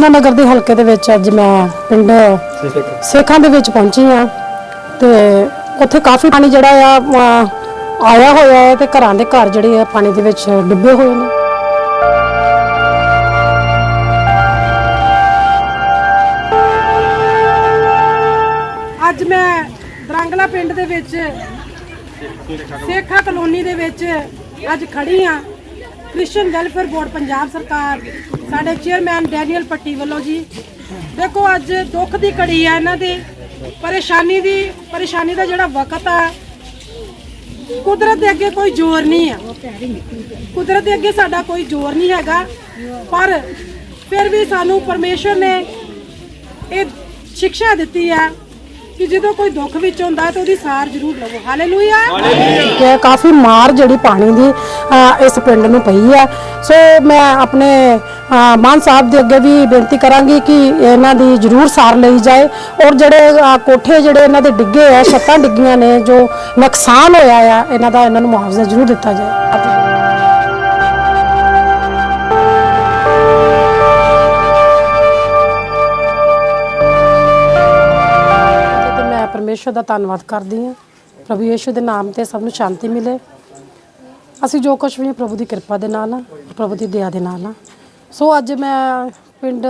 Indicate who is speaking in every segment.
Speaker 1: ਦੀਨਾਨਗਰ ਦੇ ਹਲਕੇ ਦੇ ਵਿੱਚ ਅੱਜ ਮੈਂ ਪਿੰਡ ਸੇਖਾਂ ਦੇ ਵਿੱਚ ਪਹੁੰਚੀ ਆ ਤੇ ਉੱਥੇ ਕਾਫੀ ਪਾਣੀ ਜਿਹੜਾ ਆ ਅਹ, ਆਇਆ ਹੋਇਆ ਹੈ ਤੇ ਘਰਾਂ ਦੇ ਘਰ ਜਿਹੜੇ ਆ ਪਾਣੀ ਦੇ ਵਿੱਚ ਡੁੱਬੇ ਹੋਏ ਨੇ। ਅੱਜ ਮੈਂ ਦਰੰਗਲਾ ਪਿੰਡ ਦੇ ਵਿੱਚ ਸੇਖਾ ਕਲੋਨੀ ਦੇ ਵਿੱਚ ਅੱਜ ਖੜੀ ਆ ਕ੍ਰਿਸਚੀਅਨ ਵੈਲਫੇਅਰ ਬੋਰਡ ਪੰਜਾਬ ਸਰਕਾਰ, ਸਾਡੇ ਚੇਅਰਮੈਨ ਡੈਨੀਅਲ ਪੱਟੀ ਵੱਲੋਂ ਜੀ। ਦੇਖੋ ਅੱਜ ਦੁੱਖ ਦੀ ਘੜੀ ਆ ਇਹਨਾਂ ਦੀ, ਪਰੇਸ਼ਾਨੀ ਦੀ, ਪਰੇਸ਼ਾਨੀ ਦਾ ਜਿਹੜਾ ਵਕਤ ਆ, ਕੁਦਰਤ ਦੇ ਅੱਗੇ ਕੋਈ ਜ਼ੋਰ ਨਹੀਂ ਆ। ਕੁਦਰਤ ਦੇ ਅੱਗੇ ਸਾਡਾ ਕੋਈ ਜ਼ੋਰ ਨਹੀਂ ਹੈਗਾ, ਪਰ ਫਿਰ ਵੀ ਸਾਨੂੰ ਪਰਮੇਸ਼ਰ ਨੇ ਇਹ ਸਿੱਖਿਆ ਦਿੱਤੀ ਹੈ ਕਿ ਜਦੋਂ ਕੋਈ ਦੁੱਖ ਵਿੱਚ ਹੁੰਦਾ ਹੈ ਤਾਂ ਉਹਦੀ ਸਾਰ ਜ਼ਰੂਰ ਲਵੋ। ਹਾਲੇਲੂਇਆ ਕਿ ਕਾਫੀ ਮਾਰ ਜਿਹੜੀ ਪਾਣੀ ਦੀ ਇਸ ਪਿੰਡ ਨੂੰ ਪਈ ਹੈ ਸੋ ਮੈਂ ਆਪਣੇ ਮਾਨ ਸਾਹਿਬ ਦੇ ਅੱਗੇ ਵੀ ਬੇਨਤੀ ਕਰਾਂਗੀ ਕਿ ਇਹਨਾਂ ਦੀ ਜ਼ਰੂਰ ਸਾਰ ਲਈ ਜਾਏ। ਔਰ ਜਿਹੜੇ ਕੋਠੇ ਜਿਹੜੇ ਇਹਨਾਂ ਦੇ ਡਿੱਗੇ ਆ, ਛੱਤਾਂ ਡਿੱਗੀਆਂ ਨੇ, ਜੋ ਨੁਕਸਾਨ ਹੋਇਆ ਆ, ਇਹਨਾਂ ਦਾ ਇਹਨਾਂ ਨੂੰ ਮੁਆਵਜ਼ਾ ਜ਼ਰੂਰ ਦਿੱਤਾ ਜਾਏ। ਮੈਂ ਪਰਮੇਸ਼ਰ ਦਾ ਧੰਨਵਾਦ ਕਰਦੀ ਹਾਂ। ਪ੍ਰਭੂ ਯੇਸ਼ੂ ਦੇ ਨਾਮ ਤੇ ਸਭ ਨੂੰ ਸ਼ਾਂਤੀ ਮਿਲੇ। ਅਸੀਂ ਜੋ ਕੁਝ ਵੀ ਹਾਂ ਪ੍ਰਭੂ ਦੀ ਕਿਰਪਾ ਦੇ ਨਾਲ ਆ, ਪ੍ਰਭੂ ਦੀ ਦਇਆ ਦੇ ਨਾਲ ਆ। ਸੋ ਅੱਜ ਮੈਂ ਪਿੰਡ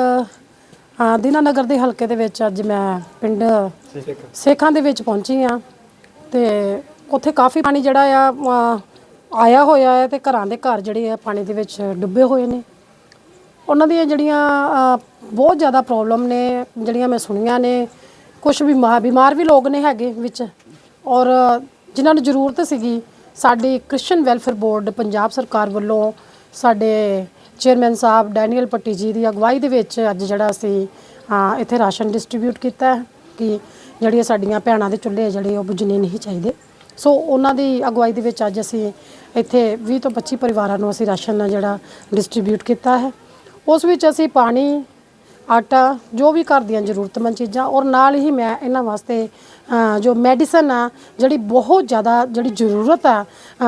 Speaker 1: ਹਾਂ ਦੀਨਾਨਗਰ ਦੇ ਹਲਕੇ ਦੇ ਵਿੱਚ ਅੱਜ ਮੈਂ ਪਿੰਡ ਸੇਖਾਂ ਦੇ ਵਿੱਚ ਪਹੁੰਚੀ ਆ। ਤੇ ਉੱਥੇ ਕਾਫੀ ਪਾਣੀ ਜਿਹੜਾ ਆ ਆਇਆ ਹੋਇਆ ਹੈ ਤੇ ਘਰਾਂ ਦੇ ਘਰ ਜਿਹੜੇ ਆ, ਪਾਣੀ ਦੇ ਵਿੱਚ ਡੁੱਬੇ ਹੋਏ ਨੇ। ਉਹਨਾਂ ਦੀਆਂ ਜਿਹੜੀਆਂ ਬਹੁਤ ਜ਼ਿਆਦਾ ਪ੍ਰੋਬਲਮ ਨੇ, ਜਿਹੜੀਆਂ ਮੈਂ ਸੁਣੀਆਂ ਨੇ। ਕੁਝ ਬਿਮਾਰ ਬਿਮਾਰ ਵੀ ਲੋਕ ਨੇ ਹੈਗੇ ਵਿੱਚ। ਔਰ ਜਿਨ੍ਹਾਂ ਨੂੰ ਜ਼ਰੂਰਤ ਸੀਗੀ ਸਾਡੀ ਕ੍ਰਿਸਚੀਅਨ ਵੈਲਫੇਅਰ ਬੋਰਡ ਪੰਜਾਬ ਸਰਕਾਰ ਵੱਲੋਂ ਸਾਡੇ ਚੇਅਰਮੈਨ ਸਾਹਿਬ ਡੈਨੀਅਲ ਪੱਟੀ ਜੀ ਦੀ ਅਗਵਾਈ ਦੇ ਵਿੱਚ ਅੱਜ ਜਿਹੜਾ ਅਸੀਂ ਇੱਥੇ ਰਾਸ਼ਨ ਡਿਸਟ੍ਰੀਬਿਊਟ ਕੀਤਾ ਹੈ ਕਿ ਜਿਹੜੀਆਂ ਸਾਡੀਆਂ ਭੈਣਾਂ ਦੇ ਚੁੱਲ੍ਹੇ ਜਿਹੜੇ ਉਹ ਬੁਝਣੇ ਨਹੀਂ ਚਾਹੀਦੇ। ਸੋ ਉਹਨਾਂ ਦੀ ਅਗਵਾਈ ਦੇ ਵਿੱਚ ਅੱਜ ਅਸੀਂ ਇੱਥੇ 20 ਤੋਂ 25 ਪਰਿਵਾਰਾਂ ਨੂੰ ਅਸੀਂ ਰਾਸ਼ਨ ਜਿਹੜਾ ਡਿਸਟ੍ਰੀਬਿਊਟ ਕੀਤਾ ਹੈ। ਉਸ ਵਿੱਚ ਅਸੀਂ ਪਾਣੀ ਆਟਾ, ਜੋ ਵੀ ਘਰ ਦੀਆਂ ਜ਼ਰੂਰਤਮੰਦ ਚੀਜ਼ਾਂ, ਔਰ ਨਾਲ ਹੀ ਮੈਂ ਇਹਨਾਂ ਵਾਸਤੇ ਜੋ ਮੈਡੀਸਨ ਆ, ਜਿਹੜੀ ਬਹੁਤ ਜ਼ਿਆਦਾ, ਜਿਹੜੀ ਜ਼ਰੂਰਤ ਆ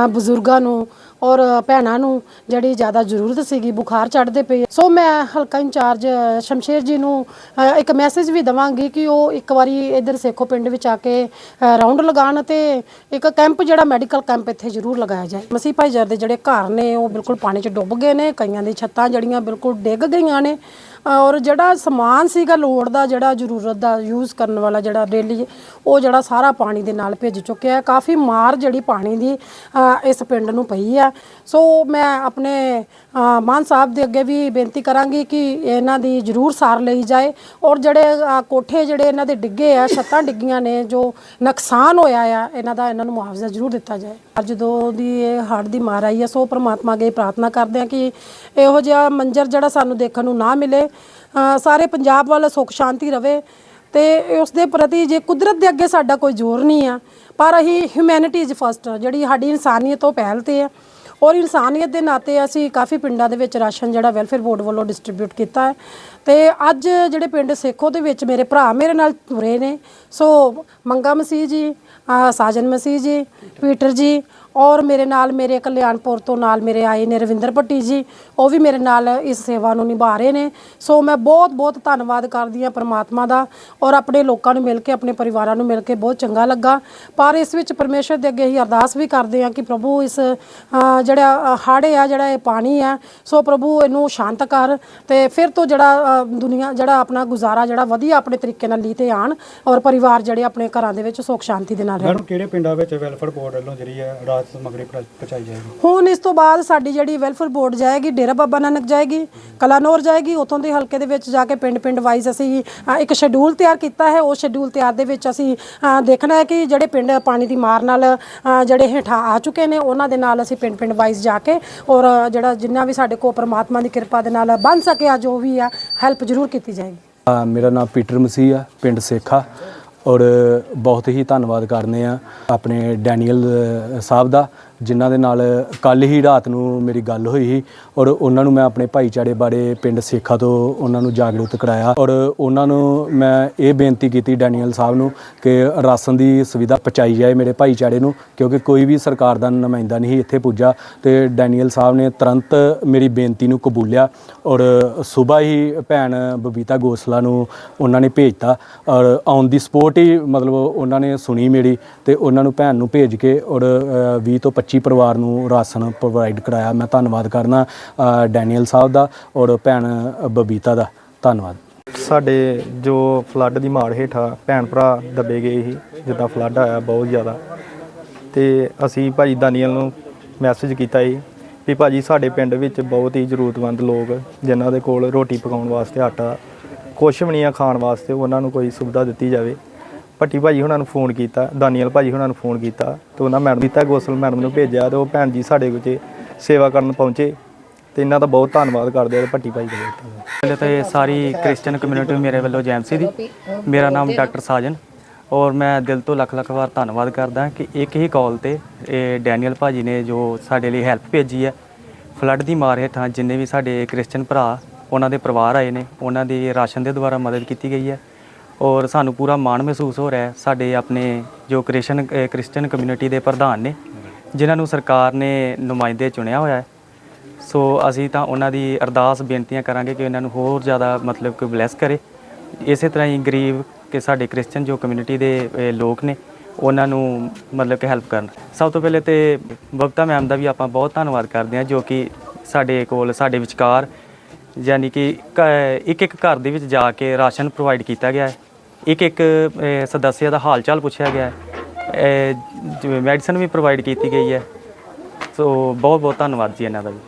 Speaker 1: ਬਜ਼ੁਰਗਾਂ ਨੂੰ ਔਰ ਭੈਣਾਂ ਨੂੰ, ਜਿਹੜੀ ਜ਼ਿਆਦਾ ਜ਼ਰੂਰਤ ਸੀਗੀ, ਬੁਖਾਰ ਚੜ੍ਹਦੇ ਪਏ ਸੋ ਮੈਂ ਹਲਕਾ ਇੰਚਾਰਜ ਸ਼ਮਸ਼ੇਰ ਜੀ ਨੂੰ ਇੱਕ ਮੈਸੇਜ ਵੀ ਦਵਾਂਗੀ ਕਿ ਉਹ ਇੱਕ ਵਾਰੀ ਇਧਰ ਸੇਖੋ ਪਿੰਡ ਵਿੱਚ ਆ ਕੇ ਰਾਉਂਡ ਲਗਾਉਣ ਅਤੇ ਇੱਕ ਕੈਂਪ ਜਿਹੜਾ ਮੈਡੀਕਲ ਕੈਂਪ ਇੱਥੇ ਜ਼ਰੂਰ ਲਗਾਇਆ ਜਾਏ। ਮਸੀਹ ਭਾਈਚਾਰੇ ਦੇ ਜਿਹੜੇ ਘਰ ਨੇ, ਉਹ ਬਿਲਕੁਲ ਪਾਣੀ 'ਚ ਡੁੱਬ ਗਏ ਨੇ, ਕਈਆਂ ਦੀ ਛੱਤਾਂ ਜਿਹੜੀਆਂ ਬਿਲਕੁਲ ਡਿੱਗ ਗਈਆਂ ਨੇ। ਔਰ ਜਿਹੜਾ ਸਮਾਨ ਸੀਗਾ ਲੋੜ ਦਾ, ਜਿਹੜਾ ਜ਼ਰੂਰਤ ਦਾ ਯੂਜ਼ ਕਰਨ ਵਾਲਾ ਜਿਹੜਾ ਡੇਲੀ ਉਹ ਜਿਹੜਾ ਸਾਰਾ ਪਾਣੀ ਦੇ ਨਾਲ ਭਿੱਜ ਚੁੱਕਿਆ ਹੈ। ਕਾਫੀ ਮਾਰ ਜਿਹੜੀ ਪਾਣੀ ਦੀ ਇਸ ਪਿੰਡ ਨੂੰ ਪਈ ਆ ਸੋ ਮੈਂ ਆਪਣੇ ਮਾਨ ਸਾਹਿਬ ਦੇ ਅੱਗੇ ਵੀ ਬੇਨਤੀ ਕਰਾਂਗੀ ਕਿ ਇਹਨਾਂ ਦੀ ਜ਼ਰੂਰ ਸਾਰ ਲਈ ਜਾਏ। ਔਰ ਜਿਹੜੇ ਕੋਠੇ ਜਿਹੜੇ ਇਹਨਾਂ ਦੇ ਡਿੱਗੇ ਆ, ਛੱਤਾਂ ਡਿੱਗੀਆਂ ਨੇ, ਜੋ ਨੁਕਸਾਨ ਹੋਇਆ ਆ, ਇਹਨਾਂ ਦਾ ਇਹਨਾਂ ਨੂੰ ਮੁਆਵਜ਼ਾ ਜ਼ਰੂਰ ਦਿੱਤਾ ਜਾਏ। ਜਦੋਂ ਦੀ ਇਹ ਹੜ੍ਹ ਦੀ ਮਾਰ ਆਈ ਹੈ, ਸੋ ਪ੍ਰਮਾਤਮਾ ਅੱਗੇ ਪ੍ਰਾਰਥਨਾ ਕਰਦੇ ਹਾਂ ਕਿ ਇਹੋ ਜਿਹਾ ਮੰਜ਼ਰ ਜਿਹੜਾ ਸਾਨੂੰ ਦੇਖਣ ਨੂੰ ਨਾ ਮਿਲੇ ਸਾਰੇ ਪੰਜਾਬ ਵੱਲ ਸੁੱਖ ਸ਼ਾਂਤੀ ਰਵੇ ਤੇ ਉਸ ਦੇ ਪ੍ਰਤੀ ਜੇ ਕੁਦਰਤ ਦੇ ਅੱਗੇ ਸਾਡਾ ਕੋਈ ਜ਼ੋਰ ਨਹੀਂ ਆ, ਪਰ ਅਸੀਂ ਹਿਊਮੈਨਿਟੀ ਇਜ਼ ਫਸਟ ਜਿਹੜੀ ਸਾਡੀ ਇਨਸਾਨੀਅਤ ਉਹ ਪਹਿਲ ਤੇ ਆ। ਔਰ ਇਨਸਾਨੀਅਤ ਦੇ ਨਾਤੇ ਅਸੀਂ ਕਾਫੀ ਪਿੰਡਾਂ ਦੇ ਵਿੱਚ ਰਾਸ਼ਨ ਜਿਹੜਾ ਵੈਲਫੇਅਰ ਬੋਰਡ ਵੱਲੋਂ ਡਿਸਟ੍ਰੀਬਿਊਟ ਕੀਤਾ ਹੈ। ਤੇ ਅੱਜ ਜਿਹੜੇ ਪਿੰਡ ਸੇਖੋ ਦੇ ਵਿੱਚ ਮੇਰੇ ਭਰਾ ਮੇਰੇ ਨਾਲ ਤੁਰੇ ਨੇ। ਸੋ ਮੰਗਾ ਮਸੀਹ ਜੀ ਸਾਜਨ ਮਸੀਹ ਜੀ, ਪੀਟਰ ਜੀ, ਔਰ ਮੇਰੇ ਨਾਲ ਮੇਰੇ ਕਲਿਆਣਪੁਰ ਤੋਂ ਨਾਲ ਮੇਰੇ ਆਏ ਨੇ ਰਵਿੰਦਰ ਭੱਟੀ ਜੀ, ਉਹ ਵੀ ਮੇਰੇ ਨਾਲ ਇਸ ਸੇਵਾ ਨੂੰ ਨਿਭਾ ਰਹੇ ਨੇ। ਸੋ ਮੈਂ ਬਹੁਤ ਬਹੁਤ ਧੰਨਵਾਦ ਕਰਦੀ ਹਾਂ ਪ੍ਰਮਾਤਮਾ ਦਾ ਔਰ ਆਪਣੇ ਲੋਕਾਂ ਨੂੰ ਮਿਲ ਕੇ, ਆਪਣੇ ਪਰਿਵਾਰਾਂ ਨੂੰ ਮਿਲ ਕੇ ਬਹੁਤ ਚੰਗਾ ਲੱਗਾ। ਪਰ ਇਸ ਵਿੱਚ ਪਰਮੇਸ਼ਰ ਦੇ ਅੱਗੇ ਹੀ ਅਰਦਾਸ ਵੀ ਕਰਦੇ ਹਾਂ ਕਿ ਪ੍ਰਭੂ ਇਸ ਜਿਹੜਾ ਹਾੜੇ ਆ, ਜਿਹੜਾ ਇਹ ਪਾਣੀ ਆ, ਸੋ ਪ੍ਰਭੂ ਇਹਨੂੰ ਸ਼ਾਂਤ ਕਰ ਤੇ ਫਿਰ ਤੋਂ ਜਿਹੜਾ ਦੁਨੀਆ ਜਿਹੜਾ ਆਪਣਾ ਗੁਜ਼ਾਰਾ ਜਿਹੜਾ ਵਧੀਆ ਆਪਣੇ ਤਰੀਕੇ ਨਾਲ ਲੀ ਤੇ ਆਣ ਔਰ ਪਰਿਵਾਰ ਜਿਹੜੇ ਆਪਣੇ ਘਰਾਂ ਦੇ ਵਿੱਚ ਸੁੱਖ ਸ਼ਾਂਤੀ ਦੇ ਨਾਲ ਰਹਿਣ।
Speaker 2: ਮੈਡਮ ਕਿਹੜੇ ਪਿੰਡਾਂ ਵਿੱਚ ਵੈਲਫੇਅਰ ਬੋਰਡ ਵੱਲੋਂ ਜਿਹੜੀ ਹੈ ਰਾਤ ਸਮੱਗਰੀ ਪਹੁੰਚ- ਪਹੁੰਚਾਈ ਜਾਏਗੀ?
Speaker 1: ਹੁਣ ਇਸ ਤੋਂ ਬਾਅਦ ਸਾਡੀ ਜਿਹੜੀ ਵੈਲਫੇਅਰ ਬੋਰਡ ਜਾਏਗੀ ਡੇਰਾ ਬਾਬਾ ਨਾਨਕ ਜਾਏਗੀ ਕਲਾਨੌਰ ਜਾਏਗੀ ਉਥੋਂ ਦੇ ਹਲਕੇ ਦੇ ਵਿੱਚ ਜਾ ਕੇ ਪਿੰਡ ਪਿੰਡ ਵਾਈਜ਼ ਅਸੀਂ ਅ, ਇੱਕ ਸ਼ੈਡਿਊਲ ਤਿਆਰ ਕੀਤਾ ਹੈ। ਉਹ ਸ਼ੈਡਿਊਲ ਤਿਆਰ ਦੇ ਵਿੱਚ ਅਸੀਂ ਅ, ਦੇਖਣਾ ਹੈ ਕਿ ਜਿਹੜੇ ਪਿੰਡ ਪਾਣੀ ਦੀ ਮਾਰ ਨਾਲ ਅ, ਜਿਹੜੇ ਹੇਠਾਂ ਆ ਚੁੱਕੇ ਨੇ ਉਹਨਾਂ ਦੇ ਨਾਲ ਅਸੀਂ ਪਿੰਡ ਪਿੰਡ ਵਾਈਜ਼ ਜਾ ਕੇ ਔਰ ਜਿਹੜਾ ਜਿੰਨਾ ਵੀ ਸਾਡੇ ਕੋਲ ਪ੍ਰਮਾਤਮਾ ਦੀ ਕਿਰਪਾ ਦੇ ਨਾਲ ਬਣ ਸਕਿਆ ਜੋ ਵੀ ਆ। ਹੈਲਪ ਜ਼ਰੂਰ ਕੀਤੀ ਜਾਏਗੀ।
Speaker 3: ਆ, ਮੇਰਾ ਨਾਮ ਪੀਟਰ ਮਸੀਹ ਆ ਪਿੰਡ ਸੇਖਾ। ਔਰ ਬਹੁਤ ਹੀ ਧੰਨਵਾਦ ਕਰਨੇ ਆ ਆਪਣੇ ਡੈਨੀਅਲ ਅ, ਸਾਹਿਬ ਦਾ। ਜਿਨ੍ਹਾਂ ਦੇ ਨਾਲ ਕੱਲ ਹੀ ਰਾਤ ਨੂੰ ਮੇਰੀ ਗੱਲ ਹੋਈ ਸੀ ਔਰ ਉਹਨਾਂ ਨੂੰ ਮੈਂ ਆਪਣੇ ਭਾਈਚਾਰੇ ਬਾਰੇ ਪਿੰਡ ਸੇਖਾ ਤੋਂ ਉਹਨਾਂ ਨੂੰ ਜਾਗਰੂਕ ਕਰਾਇਆ ਔਰ ਉਹਨਾਂ ਨੂੰ ਮੈਂ ਇਹ ਬੇਨਤੀ ਕੀਤੀ ਡੈਨੀਅਲ ਸਾਹਿਬ ਨੂੰ ਕਿ ਰਾਸ਼ਨ ਦੀ ਸੁਵਿਧਾ ਪਹੁੰਚਾਈ ਜਾਏ ਮੇਰੇ ਭਾਈਚਾਰੇ ਨੂੰ ਕਿਉਂਕਿ ਕੋਈ ਵੀ ਸਰਕਾਰ ਦਾ ਨੁਮਾਇੰਦਾ ਨਹੀਂ ਇੱਥੇ ਪੁੱਜਾ ਤੇ ਡੈਨੀਅਲ ਸਾਹਿਬ ਨੇ ਤੁਰੰਤ ਮੇਰੀ ਬੇਨਤੀ ਨੂੰ ਕਬੂਲਿਆ ਔਰ ਸਵੇਰ ਹੀ ਭੈਣ ਬਬੀਤਾ ਗੋਸਲਾ ਨੂੰ ਉਹਨਾਂ ਨੇ ਭੇਜਤਾ ਔਰ ਔਨ ਦੀ ਸਪੋਰਟ ਹੀ ਮਤਲਬ ਉਹਨਾਂ ਨੇ ਸੁਣੀ ਮੇਰੀ ਤੇ ਉਹਨਾਂ ਨੂੰ ਭੈਣ ਨੂੰ ਭੇਜ ਕੇ ਔਰ ਅ, 20 ਤੋਂ 25 ਪਰਿਵਾਰ ਨੂੰ ਰਾਸ਼ਨ ਪ੍ਰੋਵਾਈਡ ਕਰਾਇਆ। ਮੈਂ ਧੰਨਵਾਦ ਕਰਨਾ ਡੈਨੀਅਲ ਸਾਹਿਬ ਦਾ ਔਰ ਭੈਣ ਬਬੀਤਾ ਦਾ। ਧੰਨਵਾਦ।
Speaker 4: ਸਾਡੇ ਜੋ ਫਲੱਡ ਦੀ ਮਾਰ ਹੇਠਾਂ ਭੈਣ ਭਰਾ ਦੱਬੇ ਗਏ ਸੀ, ਜਿੱਦਾਂ ਫਲੱਡ ਆਇਆ ਬਹੁਤ ਜ਼ਿਆਦਾ। ਤੇ ਅਸੀਂ ਭਾਜੀ ਦਾਨੀਅਲ ਨੂੰ ਮੈਸੇਜ ਕੀਤਾ ਸੀ ਵੀ ਭਾਜੀ ਸਾਡੇ ਪਿੰਡ ਵਿੱਚ ਬਹੁਤ ਹੀ ਜ਼ਰੂਰਤਮੰਦ ਲੋਕ, ਜਿਨ੍ਹਾਂ ਦੇ ਕੋਲ ਰੋਟੀ ਪਕਾਉਣ ਵਾਸਤੇ ਆਟਾ, ਕੁਛ ਵੀ ਨਹੀਂ ਆ ਖਾਣ ਵਾਸਤੇ, ਉਹਨਾਂ ਨੂੰ ਕੋਈ ਸੁਵਿਧਾ ਦਿੱਤੀ ਜਾਵੇ। ਭੱਟੀ ਭਾਜੀ ਉਹਨਾਂ ਨੂੰ ਫੋਨ ਕੀਤਾ, ਦਾਨੀਅਲ ਭਾਜੀ ਉਹਨਾਂ ਨੂੰ ਫੋਨ ਕੀਤਾ ਤੇ ਉਹਨਾਂ ਮੈਡਮ ਦਿੱਤਾ, ਗੋਸਲ ਮੈਡਮ ਨੂੰ ਭੇਜਿਆ ਤੇ ਉਹ ਭੈਣ ਜੀ ਸਾਡੇ ਵਿੱਚ ਸੇਵਾ ਕਰਨ ਪਹੁੰਚੇ ਤੇ ਇਹਨਾਂ ਦਾ ਬਹੁਤ ਧੰਨਵਾਦ ਕਰਦੇ ਆ ਭੱਟੀ ਭਾਈ ਦਾ ਧੰਨਵਾਦ।
Speaker 5: ਪਹਿਲੇ ਤਾਂ ਇਹ ਸਾਰੀ ਕ੍ਰਿਸਚੀਅਨ ਕਮਿਊਨਿਟੀ ਮੇਰੇ ਵੱਲੋਂ ਜੈਮਸੀ ਦੀ। ਮੇਰਾ ਨਾਮ ਡਾਕਟਰ ਸਾਜਨ ਔਰ ਮੈਂ ਦਿਲ ਤੋਂ ਲੱਖ ਲੱਖ ਵਾਰ ਧੰਨਵਾਦ ਕਰਦਾ ਕਿ ਇੱਕ ਹੀ ਕਾਲ ਤੇ ਇਹ ਡੈਨੀਅਲ ਭਾਜੀ ਨੇ ਜੋ ਸਾਡੇ ਲਈ ਹੈਲਪ ਭੇਜੀ ਹੈ ਫਲੱਡ ਦੀ ਮਾਰ ਹੇਠਾਂ ਜਿੰਨੇ ਵੀ ਸਾਡੇ ਕ੍ਰਿਸਚੀਅਨ ਭਰਾ, ਉਹਨਾਂ ਦੇ ਪਰਿਵਾਰ ਆਏ ਨੇ, ਉਹਨਾਂ ਦੀ ਰਾਸ਼ਨ ਦੇ ਦੁਆਰਾ ਮਦਦ ਕੀਤੀ ਗਈ ਹੈ। ਔਰ ਸਾਨੂੰ ਪੂਰਾ ਮਾਣ ਮਹਿਸੂਸ ਹੋ ਰਿਹਾ ਹੈ ਸਾਡੇ ਆਪਣੇ ਜੋ ਕ੍ਰਿਸਚਨ ਅਹ ਕ੍ਰਿਸਚੀਅਨ ਕਮਿਊਨਿਟੀ ਦੇ ਪ੍ਰਧਾਨ ਨੇ ਜਿਨ੍ਹਾਂ ਨੂੰ ਸਰਕਾਰ ਨੇ ਨੁਮਾਇੰਦੇ ਚੁਣਿਆ ਹੋਇਆ ਹੈ। ਸੋ ਅਸੀਂ ਤਾਂ ਉਹਨਾਂ ਦੀ ਅਰਦਾਸ ਬੇਨਤੀਆਂ ਕਰਾਂਗੇ ਕਿ ਇਹਨਾਂ ਨੂੰ ਹੋਰ ਜ਼ਿਆਦਾ ਮਤਲਬ ਕਿ ਬਲੈਸ ਕਰੇ। ਇਸੇ ਤਰ੍ਹਾਂ ਹੀ ਗਰੀਬ ਕਿ ਸਾਡੇ ਕ੍ਰਿਸਚੀਅਨ ਜੋ ਕਮਿਊਨਿਟੀ ਦੇ ਅਹ, ਲੋਕ ਨੇ ਉਹਨਾਂ ਨੂੰ ਮਤਲਬ ਕਿ ਹੈਲਪ ਕਰਨ। ਸਭ ਤੋਂ ਪਹਿਲੇ ਤੇ ਬਬਤਾ ਮੈਮ ਦਾ ਵੀ ਆਪਾਂ ਬਹੁਤ ਧੰਨਵਾਦ ਕਰਦੇ ਹਾਂ ਜੋ ਕਿ ਸਾਡੇ ਕੋਲ ਸਾਡੇ ਵਿਚਕਾਰ ਯਾਨੀ ਕਿ ਇੱਕ ਇੱਕ ਘਰ ਦੇ ਵਿੱਚ ਜਾ ਕੇ ਰਾਸ਼ਨ ਪ੍ਰੋਵਾਈਡ ਕੀਤਾ ਗਿਆ ਹੈ। ਇੱਕ ਇੱਕ ਸਦੱਸਿਆ ਦਾ ਹਾਲ ਚਾਲ ਪੁੱਛਿਆ ਗਿਆ ਹੈ। ਮੈਡੀਸਨ ਵੀ ਪ੍ਰੋਵਾਈਡ ਕੀਤੀ ਗਈ ਹੈ। ਸੋ ਬਹੁਤ ਬਹੁਤ ਧੰਨਵਾਦ ਜੀ ਇਹਨਾਂ ਦਾ ਵੀ।